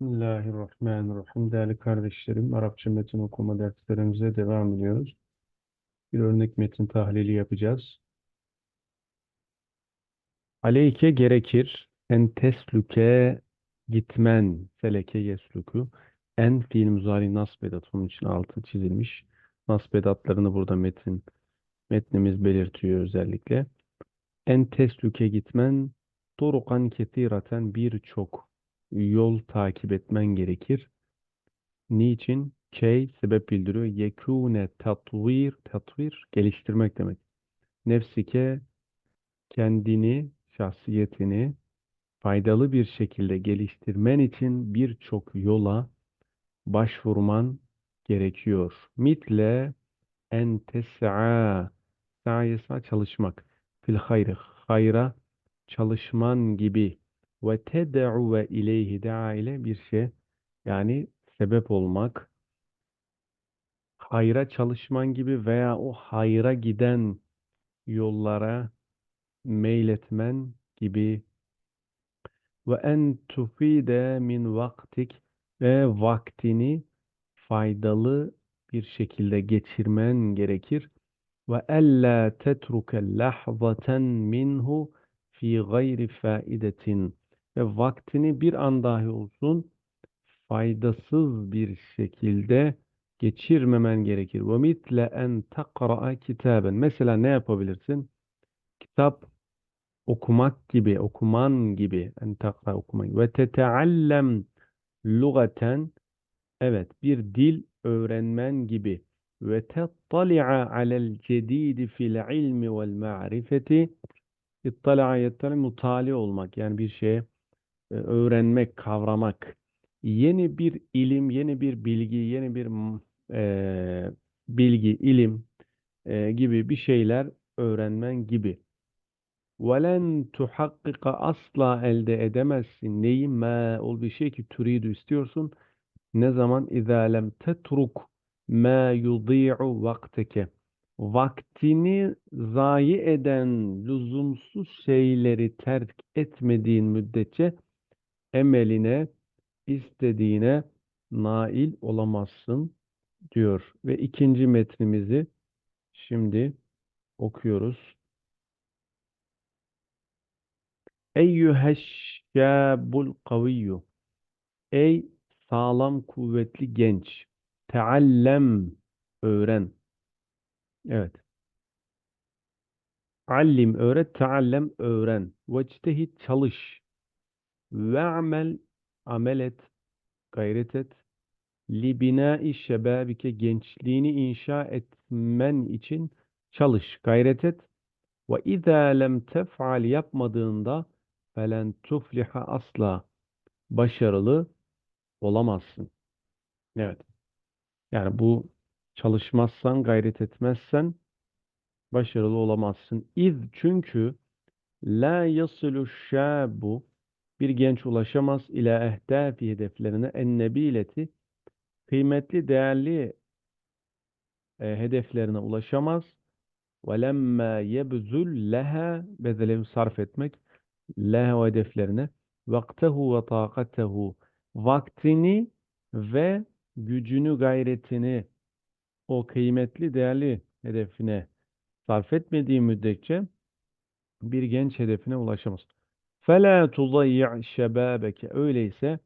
Bismillahirrahmanirrahim. Değerli kardeşlerim, Arapça metin okuma derslerimize devam ediyoruz. Bir örnek metin tahlili yapacağız. Aleyke gerekir en teslüke gitmen seleke yesluku en fiil muzari nasbedat onun için altı çizilmiş. Nasbedatlarını burada metin metnimiz belirtiyor özellikle. En teslüke gitmen turukan kesiraten birçok yol takip etmen gerekir. Niçin? Key sebep bildiriyor. Yekune tatvir, tatvir geliştirmek demek. Nefsike kendini, şahsiyetini faydalı bir şekilde geliştirmen için birçok yola başvurman gerekiyor. Mitle en tes'a sa'yesa çalışmak. Fil hayri hayra çalışman gibi ve ted'u ve ileyhi da'a ile bir şey yani sebep olmak hayra çalışman gibi veya o hayra giden yollara meyletmen gibi. Ve en tufide min vaktik ve vaktini faydalı bir şekilde geçirmen gerekir. Ve ella tetruke lahzaten minhu fi gayri faidetin ve vaktini bir an dahi olsun faydasız bir şekilde geçirmemen gerekir. Ve mitle en takra'a kitaben. Mesela ne yapabilirsin? Kitap okumak gibi, okuman gibi. En takra okumak. Ve teteallem lugaten. Evet, bir dil öğrenmen gibi. Ve tettali'a alel cedidi fil ilmi vel ma'rifeti. İttala'a yettali mutali olmak. Yani bir şeye öğrenmek, kavramak. Yeni bir ilim, yeni bir bilgi, yeni bir e, bilgi, ilim e, gibi bir şeyler öğrenmen gibi. وَلَنْ تُحَقِّقَ asla elde edemezsin. Neyi? مَا ol bir şey ki türidu istiyorsun. Ne zaman? اِذَا لَمْ تَتْرُكْ مَا يُضِيعُ vakteke. Vaktini zayi eden lüzumsuz şeyleri terk etmediğin müddetçe emeline, istediğine nail olamazsın diyor. Ve ikinci metnimizi şimdi okuyoruz. Eyyüheşşâbul kaviyyu Ey sağlam kuvvetli genç. Teallem öğren. Evet. Allim öğret, teallem öğren. Vectehit çalış. Ve'mel amel et, gayret et. Libinâ-i şebâbike gençliğini inşa etmen için çalış, gayret et. Ve izâ lem tef'al yapmadığında felen tufliha asla başarılı olamazsın. Evet. Yani bu çalışmazsan, gayret etmezsen başarılı olamazsın. İz çünkü la yasilu şabu bir genç ulaşamaz ila ehdafi hedeflerine ennebileti kıymetli, değerli e, hedeflerine ulaşamaz. وَلَمَّا يَبْذُلْ leha bedelemi sarf etmek leha o hedeflerine vaktehu ve takatehu vaktini ve gücünü, gayretini o kıymetli, değerli hedefine sarf etmediği müddetçe bir genç hedefine ulaşamaz. فَلَا تُضَيِّعْ شَبَابَكَ Öyleyse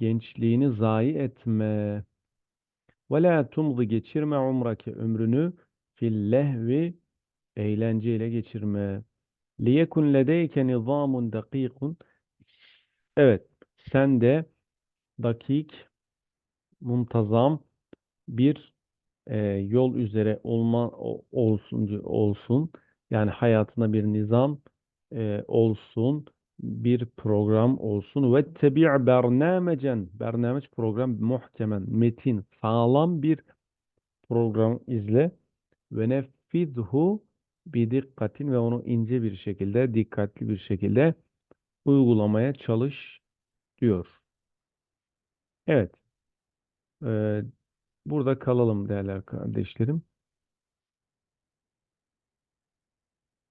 gençliğini zayi etme. وَلَا تُمْضِ geçirme umrake ömrünü fil lehvi eğlenceyle geçirme. لِيَكُنْ لَدَيْكَ نِظَامٌ دَقِيقٌ Evet, sen de dakik, muntazam bir e, yol üzere olma olsun olsun. Yani hayatına bir nizam e, olsun, bir program olsun. Ve tebi' bernamecen, bernameç program muhkemen, metin, sağlam bir program izle. Ve nefidhu bi dikkatin ve onu ince bir şekilde, dikkatli bir şekilde uygulamaya çalış diyor. Evet. Ee, burada kalalım değerli kardeşlerim.